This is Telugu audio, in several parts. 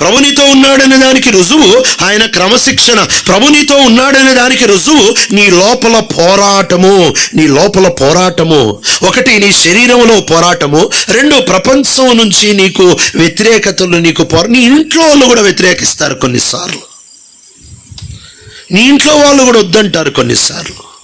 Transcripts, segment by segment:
ప్రభు నీతో ఉన్నాడనే దానికి రుజువు ఆయన క్రమశిక్షణ. ప్రభు నీతో ఉన్నాడనే దానికి రుజువు నీ లోపల పోరాటము. నీ లోపల పోరాటము. ఒకటి నీ శరీరంలో పోరాటము. రెండు ప్రపంచం నుంచి నీకు వ్యతిరేకతలు నీకు పోరా నీ ఇంట్లో వాళ్ళు కూడా వ్యతిరేకిస్తారు కొన్నిసార్లు. నీ ఇంట్లో వాళ్ళు కూడా వద్దంటారు కొన్నిసార్లు.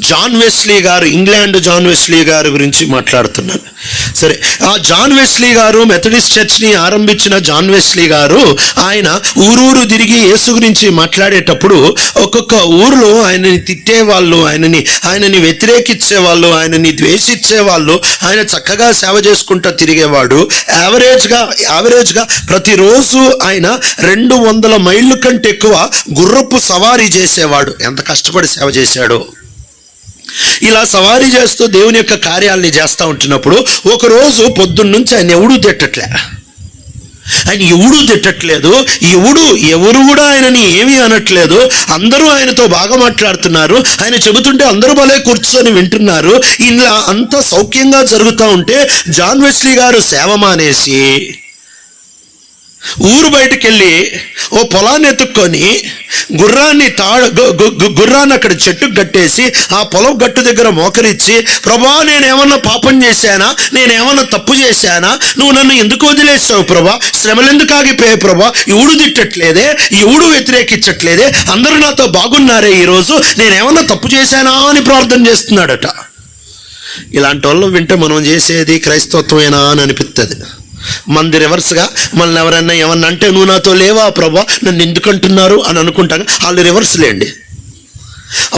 జాన్ వెస్లీ గారు ఇంగ్లాండ్ జాన్ వెస్లీ గారి గురించి మాట్లాడుతున్నాను సరే ఆ జాన్ వెస్లీ గారు మెథడిస్ట్ చర్చ్ని ఆరంభించిన జాన్ వెస్లీ గారు ఆయన ఊరూరు తిరిగి యేసు గురించి మాట్లాడేటప్పుడు ఒక్కొక్క ఊరిలో ఆయనని తిట్టేవాళ్ళు ఆయనని ఆయనని వ్యతిరేకించే వాళ్ళు ఆయనని ద్వేషించే వాళ్ళు ఆయన చక్కగా సేవ చేసుకుంటూ తిరిగేవాడు. యావరేజ్గా యావరేజ్గా ప్రతిరోజు ఆయన రెండు వందల మైళ్ళ కంటే ఎక్కువ గుర్రపు సవారీ చేసేవాడు. ఎంత కష్టపడి సేవ చేశాడో. ఇలా సవారీ చేస్తూ దేవుని యొక్క కార్యాలని చేస్తూ ఉంటున్నప్పుడు ఒకరోజు పొద్దున్న నుంచి ఆయన ఎవడూ తిట్టట్లే. ఆయన ఎవడూ తిట్టట్లేదు ఎవడు ఎవరు కూడా ఆయనని ఏమీ అనట్లేదు అందరూ ఆయనతో బాగా మాట్లాడుతున్నారు ఆయన చెబుతుంటే అందరూ భలే కూర్చొని వింటున్నారు ఇలా అంత సౌఖ్యంగా జరుగుతూ ఉంటే జాన్ వెస్లీ గారు సేవ మానేసి ఊరు బయటకు వెళ్ళి ఓ పొలాన్ని ఎత్తుక్కొని గుర్రాన్ని తాళ గుర్రాన్ని అక్కడ చెట్టుకు కట్టేసి ఆ పొలం గట్టు దగ్గర మోకరిచ్చి ప్రభా నేనేమన్నా పాపం చేశానా? నేనేమన్నా తప్పు చేశానా? నువ్వు నన్ను ఎందుకు వదిలేసావు ప్రభా? శ్రమలు ఎందుకు ఆగిపోయాయి ప్రభా? ఎవడు తిట్టట్లేదే ఎవడు వ్యతిరేకించట్లేదే అందరూ నాతో బాగున్నారే ఈరోజు నేనేమన్నా తప్పు చేశానా? అని ప్రార్థన చేస్తున్నాడట. ఇలాంటి వాళ్ళు వింటే మనం చేసేది క్రైస్తవత్వమేనా అని అనిపిస్తుంది మనది రివర్స్గా మనల్ని ఎవరైనా ఏమన్నా అంటే నువ్వు నాతో లేవా ప్రభా? నన్ను ఎందుకు అంటున్నారు? అని అనుకుంటాను వాళ్ళు రివర్స్ లేండి.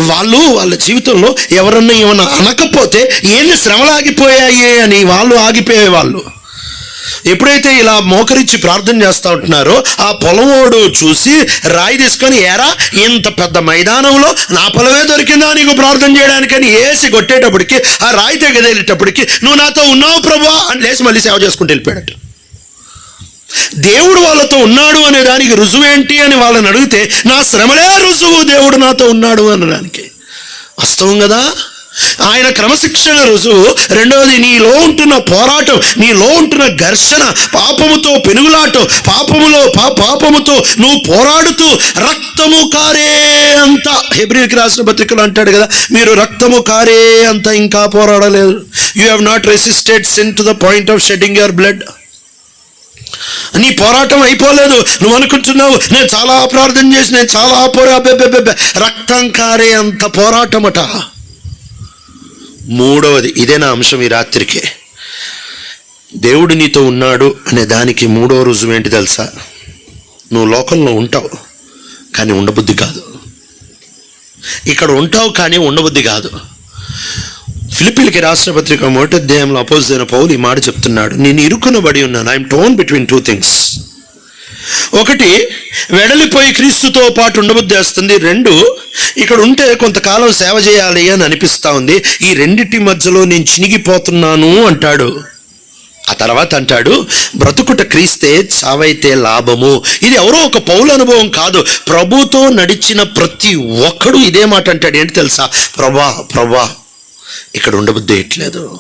వాళ్ళు వాళ్ళ జీవితంలో ఎవరన్నా ఏమన్నా అనకపోతే ఏంది శ్రమలు ఆగిపోయాయి అని వాళ్ళు ఆగిపోయే వాళ్ళు ఎప్పుడైతే ఇలా మోకరించి ప్రార్థన చేస్తూ ఉంటున్నారో ఆ పొలమోడు చూసి రాయి తీసుకొని ఏరా ఇంత పెద్ద మైదానంలో నా పొలమే దొరికిందా నీకు ప్రార్థన చేయడానికని వేసి కొట్టేటప్పటికి ఆ రాయి తెగదేలేటప్పటికి నువ్వు నాతో ఉన్నావు ప్రభా అని లేచి మళ్ళీ సేవ చేసుకుంటూ వెళ్ళిపోయాడు దేవుడు వాళ్ళతో ఉన్నాడు అనే దానికి రుజువు ఏంటి అని వాళ్ళని అడిగితే నా శ్రమలే రుజువు దేవుడు నాతో ఉన్నాడు అనడానికి వాస్తవం కదా? ఆయన క్రమశిక్షణ రుజువు రెండవది నీలో ఉంటున్న పోరాటం నీలో ఉంటున్న ఘర్షణ పాపముతో పెనుగులాటం పాపములో పా పాపముతో నువ్వు పోరాడుతూ రక్తము కారే అంత. హెబ్రిల్కి రాసిన పత్రికలు అంటాడు కదా మీరు రక్తము కారే అంత ఇంకా పోరాడలేదు you have not resisted sin to the point of shedding your blood నీ పోరాటం అయిపోలేదు. నువ్వు అనుకుంటున్నావు నేను చాలా ప్రార్థన చేసి నేను చాలా పోరా రక్తం కారే అంత పోరాటమట. మూడవది ఇదే నా అంశం ఈ రాత్రికి. దేవుడు నీతో ఉన్నాడు అనే దానికి మూడవ రుజువు ఏంటి తెలుసా? నువ్వు లోకంలో ఉంటావు కానీ ఉండబుద్ధి కాదు. ఇక్కడ ఉంటావు కానీ ఉండబుద్ధి కాదు. ఫిలిపిన్కి రాసిన పత్రిక మొదటి అధ్యాయంలో అపోజ్ అయిన పౌలు ఈ మాట చెప్తున్నాడు. నేను ఇరుక్కునబడి ఉన్నాను. I'm torn between two things ఒకటి వెడలిపోయి క్రీస్తుతో పాటు ఉండబుద్ధి వేస్తుంది రెండు ఇక్కడ ఉంటే కొంతకాలం సేవ చేయాలి అని అనిపిస్తూ ఉంది. ఈ రెండింటి మధ్యలో నేను చినిగిపోతున్నాను అంటాడు. ఆ తర్వాత అంటాడు బ్రతుకుట క్రీస్తే చావైతే లాభము. ఇది ఎవరో ఒక పౌల అనుభవం కాదు. ప్రభుతో నడిచిన ప్రతి ఒక్కడు ఇదే మాట అంటాడు. ఏంటి తెలుసా? ప్రభా ప్రభా ఇక్కడ ఉండబుద్ధి ఎట్లేదు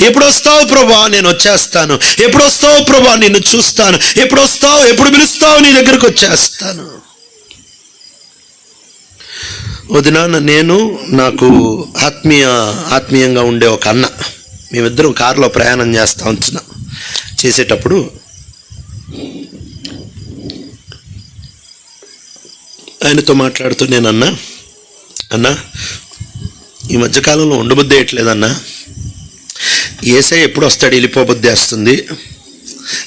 ఎప్పుడు వస్తావు ప్రభా నేను వచ్చేస్తాను. ఎప్పుడు వస్తావు ప్రభా నిన్ను చూస్తాను. ఎప్పుడు వస్తావు ఎప్పుడు పిలుస్తావు నీ దగ్గరకు వచ్చేస్తాను. వదినాన్న నేను నాకు ఆత్మీయ ఆత్మీయంగా ఉండే ఒక అన్న. మేమిద్దరం కారులో ప్రయాణం చేస్తా ఉంటున్నాం. చేసేటప్పుడు ఆయనతో మాట్లాడుతూ నేను అన్నా అన్నా ఈ మధ్యకాలంలో ఉండబుద్ధి వేయట్లేదన్నా ఏసై ఎప్పుడు వస్తాడు? వెళ్ళిపోబుద్ధి వేస్తుంది.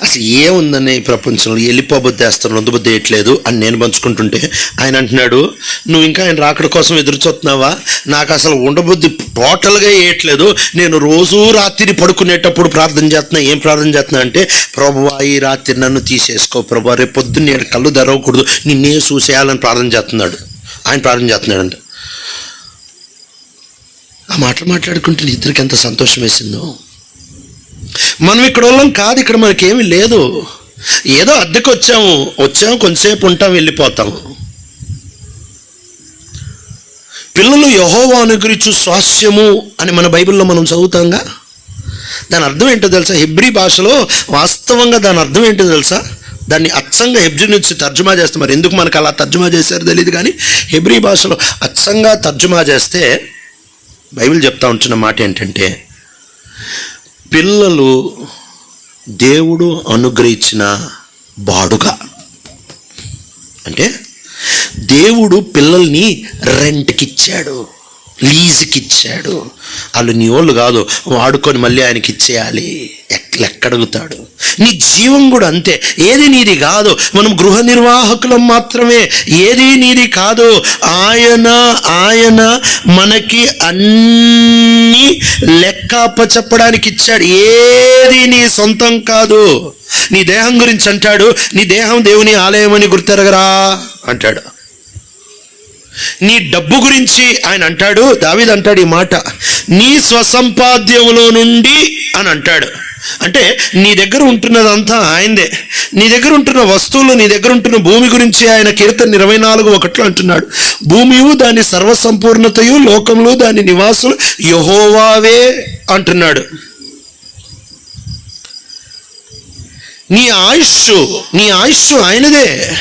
అసలు ఏముందని ఈ ప్రపంచంలో వెళ్ళిపోబుద్ధి వేస్తాను ఉండబుద్ధి వేయట్లేదు అని నేను పంచుకుంటుంటే ఆయన అంటున్నాడు నువ్వు ఇంకా ఆయన రాకడ కోసం ఎదురు చూస్తున్నావా? నాకు అసలు ఉండబుద్ధి టోటల్గా వేయట్లేదు నేను రోజు రాత్రి పడుకునేటప్పుడు ప్రార్థన చేస్తున్నా. ఏం ప్రార్థన చేస్తున్నా అంటే ప్రభువా ఈ రాత్రి నన్ను తీసేసుకో. ప్రభా రేపు పొద్దున్న నేను కళ్ళు తెరవకూడదు. నిన్నే చూసేయాలని ప్రార్థన చేస్తున్నాడు. ఆయన ప్రార్థన చేస్తున్నాడు అంట ఆ మాటలు మాట్లాడుకుంటే ఇద్దరికి ఎంత సంతోషం వేసిందో. మనం ఇక్కడ వాళ్ళం కాదు ఇక్కడ మనకేమీ లేదు. ఏదో అద్దెకు వచ్చాము వచ్చాము కొంతసేపు ఉంటాం వెళ్ళిపోతాము పిల్లలు యహోవాను గురించి స్వాస్యము అని మన బైబిల్లో మనం చదువుతాంగా? దాని అర్థం ఏంటో తెలుసా? హెబ్రి భాషలో వాస్తవంగా దాని అర్థం ఏంటో తెలుసా? దాన్ని అచ్చంగా హెబ్రి నుంచి తర్జుమా చేస్తే మరి ఎందుకు మనకు అలా తర్జుమా చేశారో తెలియదు కానీ హెబ్రి భాషలో అచ్చంగా తర్జుమా చేస్తే బైబిల్ చెప్తా ఉంటున్న మాట ఏంటంటే పిల్లలు దేవుడు అనుగ్రహించిన బాడుగా. అంటే దేవుడు పిల్లల్ని రెంట్కి ఇచ్చాడు లీజుకి ఇచ్చాడు వాళ్ళు నీ వాళ్ళు కాదు వాడుకొని మళ్ళీ ఆయనకి ఇచ్చేయాలి ఎట్ల ఎక్కడుగుతాడు నీ జీవం కూడా అంతే. ఏది నీది కాదు. మనం గృహ నిర్వాహకులం మాత్రమే. ఏది నీది కాదు. ఆయన ఆయన మనకి అన్ని లెక్క చెప్పడానికి ఇచ్చాడు. ఏది నీ సొంతం కాదు. నీ దేహం గురించి అంటాడు. నీ దేహం దేవుని ఆలయం అని గుర్తెరగరా? అంటాడు. నీ డబ్బు గురించి ఆయన అంటాడు. దావిద్ అంటాడు ఈ మాట. నీ స్వసంపాద్యములో నుండి అని అంటాడు. అంటే నీ దగ్గర ఉంటున్నదంతా ఆయనదే. నీ దగ్గర ఉంటున్న వస్తువులు నీ దగ్గర ఉంటున్న భూమి గురించి ఆయన కీర్తన ఇరవై నాలుగు ఒకట్లో అంటున్నాడు. భూమియు దాని సర్వసంపూర్ణతయు లోకంలో దాని నివాసులు యహోవావే అంటున్నాడు. నీ ఆయుష్ నీ ఆయుష్ ఆయనదే.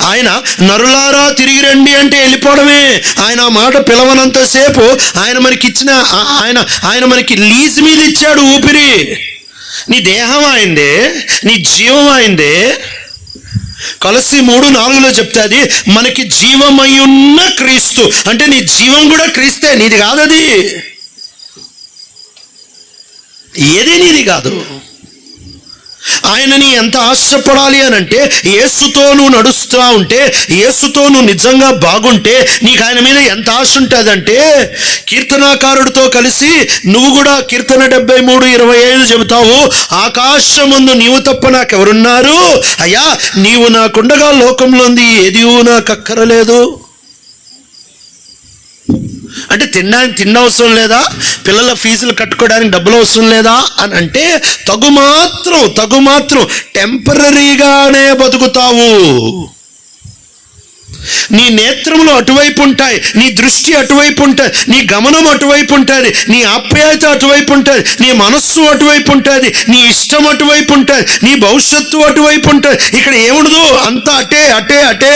ఆయన నరులారా తిరిగి రండి అంటే వెళ్ళిపోవడమే. ఆయన ఆ మాట పిలవనంతసేపు ఆయన మనకిచ్చిన ఆయన ఆయన మనకి లీజ్ మీద ఇచ్చాడు ఊపిరి. నీ దేహం ఆయనదే నీ జీవం ఆయనదే కలసి మూడు నాలుగులో చెప్తాది మనకి జీవమయ్యున్న క్రీస్తు. అంటే నీ జీవం కూడా క్రీస్తే నీది కాదది. ఏది నీది కాదు. ఆయనని ఎంత ఆశపడాలి అని అంటే ఏసుతో నువ్వు నడుస్తూ ఉంటే ఏసుతో నువ్వు నిజంగా బాగుంటే నీకు ఆయన మీద ఎంత ఆశ ఉంటుందంటే కీర్తనాకారుడితో కలిసి నువ్వు కూడా కీర్తన డెబ్బై మూడు ఇరవై ఐదు చెబుతావు ఆకాశముందు నీవు తప్ప నాకెవరున్నారు? అయ్యా నీవు నాకుండగా లోకంలోంది ఏది నాకు అక్కరలేదు. అంటే తినడానికి తిండి అవసరం లేదా? పిల్లల ఫీజులు కట్టుకోవడానికి డబ్బులు అవసరం లేదా? అని అంటే తగు మాత్రం తగు మాత్రం టెంపరీగానే బతుకుతావు. నీ నేత్రములు అటువైపు ఉంటాయి నీ దృష్టి అటువైపు ఉంటుంది నీ గమనం అటువైపు ఉంటుంది నీ ఆప్యాయత అటువైపు ఉంటుంది నీ మనస్సు అటువైపు ఉంటుంది నీ ఇష్టం అటువైపు ఉంటుంది నీ భవిష్యత్తు అటువైపు ఉంటుంది ఇక్కడ ఏముండదు? అంతా అటే అటే అటే.